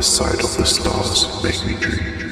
the sight of the stars make me dream.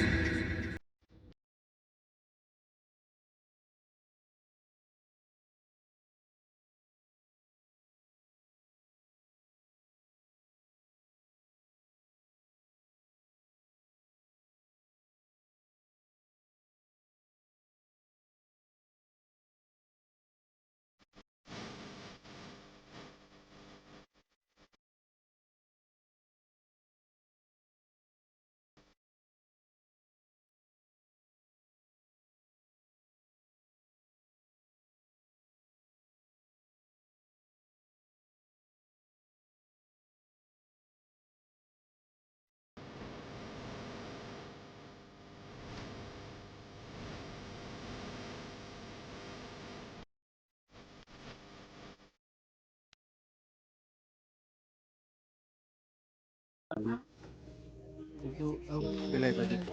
Pilay pa dito.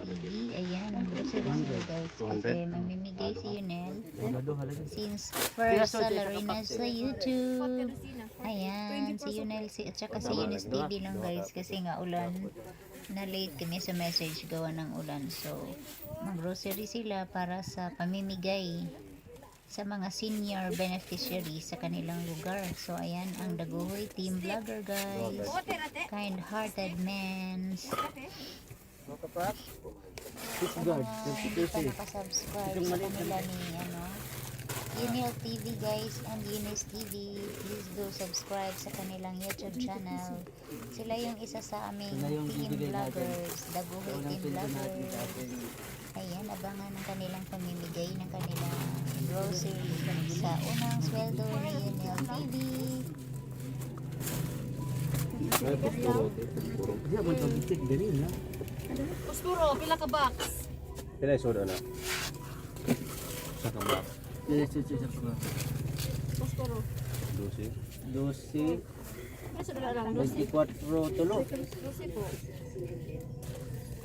Ayan, ang groceries guys. Kasi mamimigay si Yunel. Since first salary sa YouTube. Ayan, si Yunel, si, at saka si Eunice TV lang guys. Kasi nga ulan. Na late kami sa message gawa ng ulan. So, mag-grocery sila para sa pamimigay sa mga senior beneficiaries sa kanilang lugar. So, ayan ang Daguhoy Team Vlogger guys. Kind-hearted men. Sa hindi pa 30 nakasubscribe sa kanila ni ano, Unil TV guys and Eunice TV. Please do subscribe sa kanilang YouTube channel. Sila yung isa sa aming team vloggers, Daguhoy Team Vloggers. Ayan, abangan ang kanilang pamimigay ng kanilang grocery sa unang sweldo ni Unil TV. Diya, man pagitik dali na. Uspuro, pila ka box? Pilay soda na. Sa kambak. Dili sa sa sa. Uspuro. Dosi. 12, Ano sa dala lang? 24, tulo. Lucy po.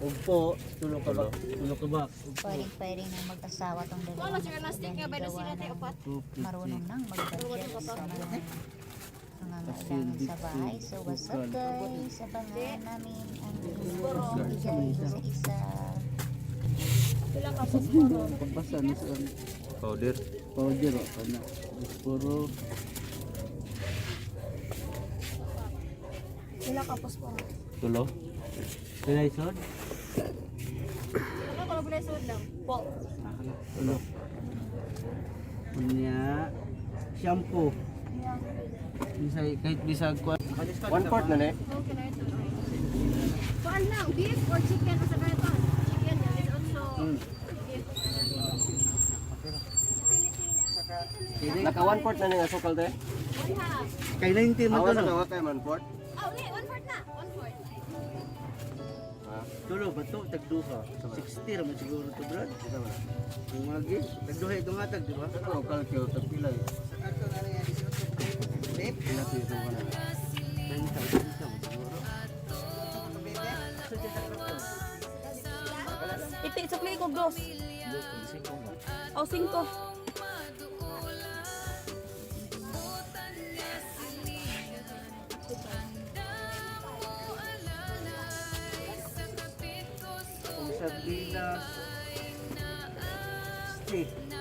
Ugpo, tulo ka ba? Tulo ka ba? Pwedeng pwedeng na mag-asawa tong Wala dalawa. siya elastic nga, by the sila tayo upat. marunong nang mag-budget sa mga pangangailangan sa bahay. So, what's up guys? Abangan namin ang bigay sa isa. Pila ka uspuro? Pagbasa na sa Powder. powder o kana. Puro Pila ka uspuro? tulo. Pilay sod? Ano ko na sud lang? Po. Tulo. Unya shampoo. Bisa kahit bisag ko. One part na ne. Okay na ito. Kuan lang, beef or chicken sa ganito? Chicken, is also Hmm. Naka one part na ne asukal te. One half. Kay 90 man Awas tulo. na kay man part. Oh, wait, one fourth na. One fourth. Tulo ba to tagduha? 60 ra man siguro to brad. Yung magi, tagduha itong hatag, di ba? Ano ang kalkyo tag. Pila to ito kana. Ito, isukli ko dos. Oh, sa Villa Street.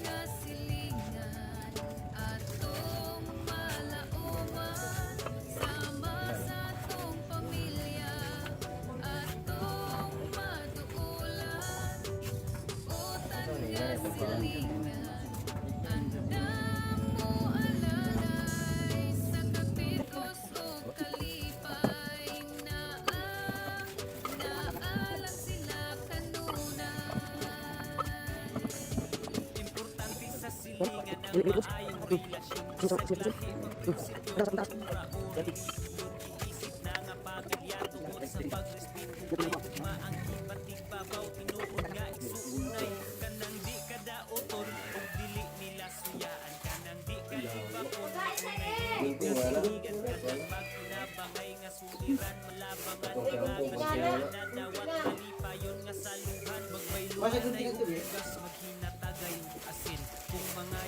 Ikot. Dito, dito, dito. Taas, taas. Masa kung tingin ko eh.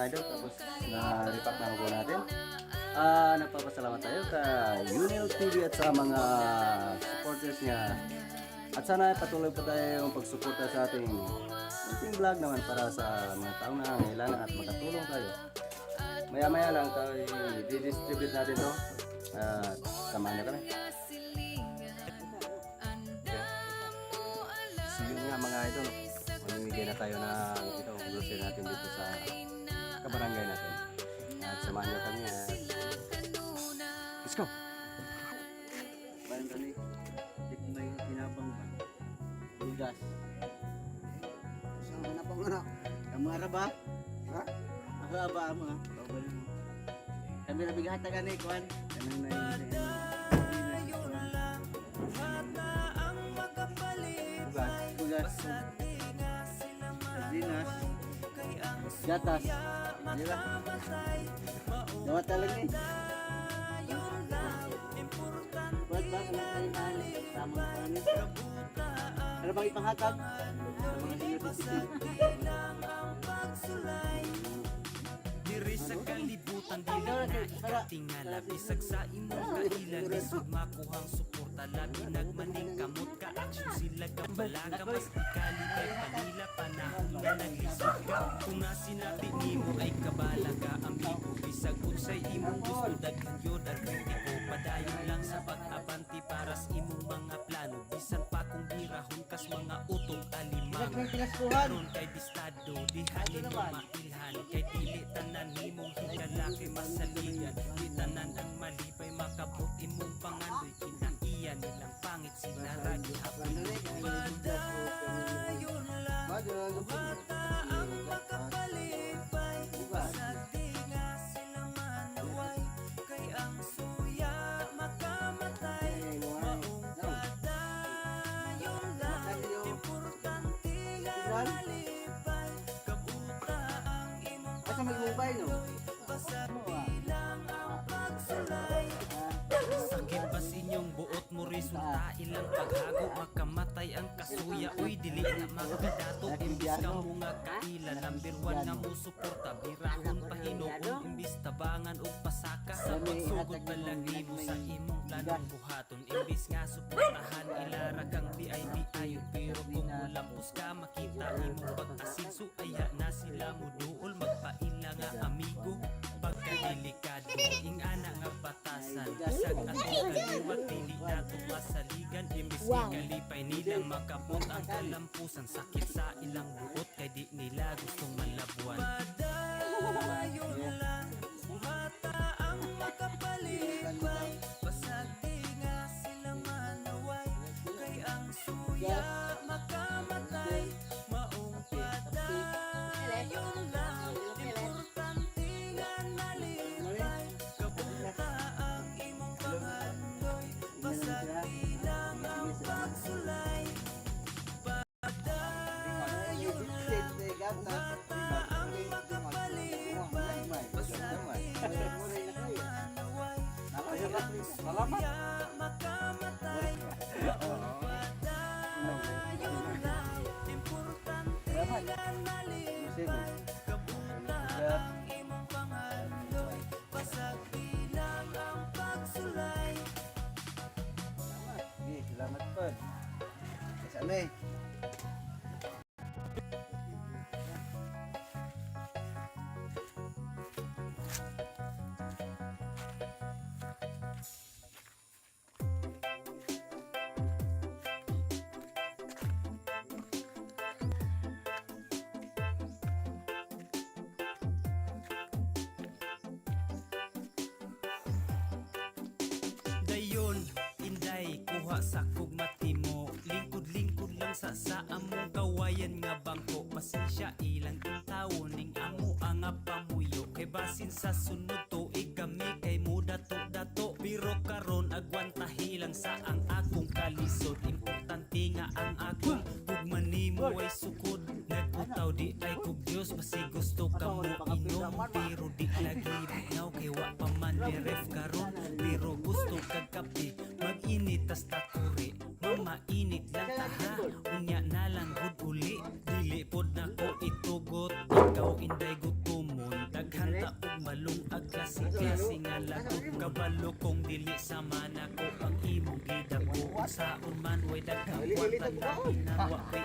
mga idol, tapos na-repack na po natin. Ah, nagpapasalamat tayo kay Unil TV at sa mga supporters niya. At sana patuloy pa tayo yung pagsuporta sa ating munting vlog naman para sa mga taong nangangailangan at makatulong tayo. Maya-maya lang tayo i-distribute natin to. At samahan niyo kami. So yun nga mga idol, mamimigay na tayo ng ito, grocery natin dito sa kabarangay natin. At samahan niyo kami at let's go! Parang tani. Dik may tinapang ba? Bugas. Saan na pang ano? Kamara ba? Ha? Aha ba ha? Pabalik mo. Kami na bigat na gani kuan. Kanang na yun. Bugas. Bugas. Sardinas. Gatas. Di ba? Dawat talaga eh. Buat ba? Ano ano? Ano? Ano bang ipanghatag? Diri sa kalibutan di lang na ikatingala Bisag sa imong kailan Lisod makuhang suporta Labi nagmaning kamot ka Aksyon sila gambalaga Mas ikali kay panila Nga naglisod ka Kung na sinabi nimo ay kabalaga Ang bigo bisag unsay imong gusto Daghan yun at kritiko Padayon lang sa pag-abanti Para sa imong mga plano Bisan pa kung birahon kas mga utong alimang Karon kay bistado di halin mo mailhan Kay dili tanan nimong higalaki masaligan Di tanan ang malipay makabot imong pangandoy Kinaiyan nilang pangit sila ragi hapon. Padayon lang Bata ang makapalipay Pasagdi nga sila manuway Kay ang suya makamatay Maong padayon lang Importante nga Kabuta ang imong no? Basta bilang ang Sakit ba inyong buot mo resulta Ilang paghago makamatay ang kasuya Uy na magkadato Imbis ka mo nga kaila Number one nga mo suporta Birahon pahinoon Imbis tabangan o pasaka Sa pagsugod palagi mo sa imong planong buhaton. Imbis nga suportahan Ilara kang VIP ayon Pero kung mulampos ka makita imong pag-asinso Aya na sila mo duol. Magpaila nga amigo Pagkadelikado. Ing ana nga batasan Bisag ato kaliwat nato masaligan Imbis ikalipay nilang makabot ang kalampusan. Sakit sa ilang buot Kay di nila gustong malabuan. Padayon lang Buhata ang makapalipay. Basag di nga sila manaway Kay ang suya ang pagsulay Sige, salamat po. Sa ano eh? pasakog matimo. Lingkod-lingkod lang sa sa among gawayan nga bangko. Pasensya ilang taon ning amo ang apamuyo. Kay basin sa sunod ko'y daghang kwarta na nawa ko'y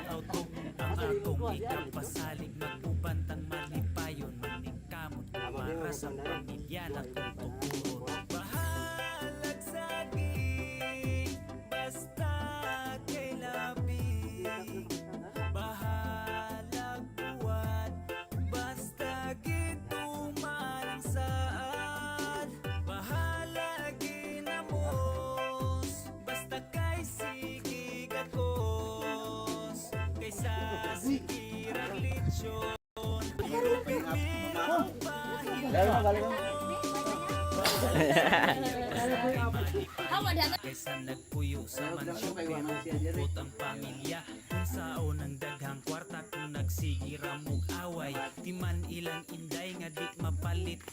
Galing na, galing na. Kesa nagpuyo sa mansyon pero bukot pamilya Kung saon daghang kwarta kung nagsigira mong away Di ilang inday nga di mapalit